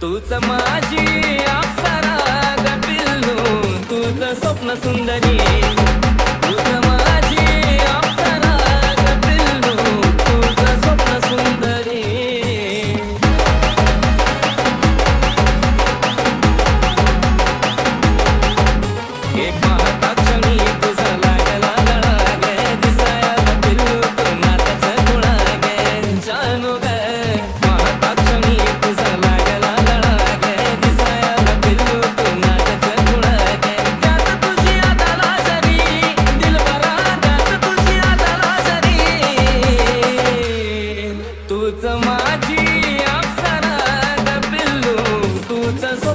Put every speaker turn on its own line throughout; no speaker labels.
तूचं माझी अप्सरा ग पिल्लू स्वप्न सुंदरी.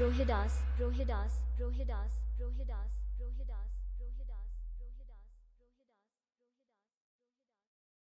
रोहिदास रोहिदास रोहिदास रोहिदास